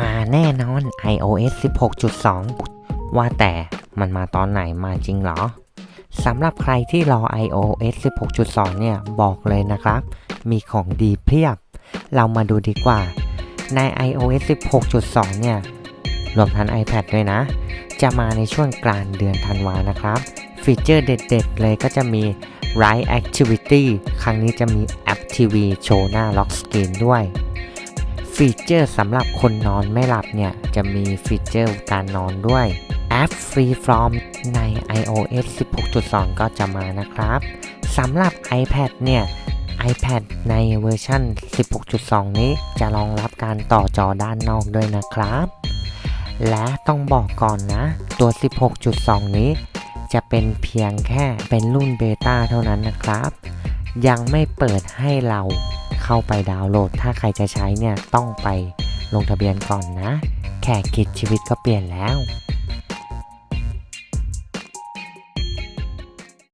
มาแน่นอน iOS 16.2 ว่าแต่มันมาตอนไหนมาจริงเหรอ สำหรับใครที่รอ iOS 16.2 เนี่ย บอกเลยนะครับ มีของดีเพียบ เรามาดูดีกว่า ใน iOS 16.2 เนี่ย รวมทั้ง iPad ด้วยนะ จะมาในช่วงกลางเดือนธันวานะครับ ฟีเจอร์เด็ดๆ เลยก็จะมี Write Activity ครั้งนี้จะมีแอป TV โชว์หน้าล็อกสกรีนด้วย ฟีเจอร์สำหรับคนนอนไม่หลับเนี่ย จะมีฟีเจอร์การนอนด้วยแอป Free From ใน iOS 16.2 ก็จะมานะครับสำหรับ iPad เนี่ย iPad ในเวอร์ชัน16.2 นี้จะรองรับการต่อจอด้านนอกด้วยนะครับ และต้องบอกก่อนนะ ตัว 16.2 นี้ จะเป็นเพียงแค่เป็นรุ่นเบต้าเท่านั้นนะครับ ยังไม่เปิดให้เรา เข้าไปดาวน์โหลด ถ้าใครจะใช้เนี่ยต้องไปลงทะเบียนก่อนนะ แค่คิดชีวิตก็เปลี่ยนแล้ว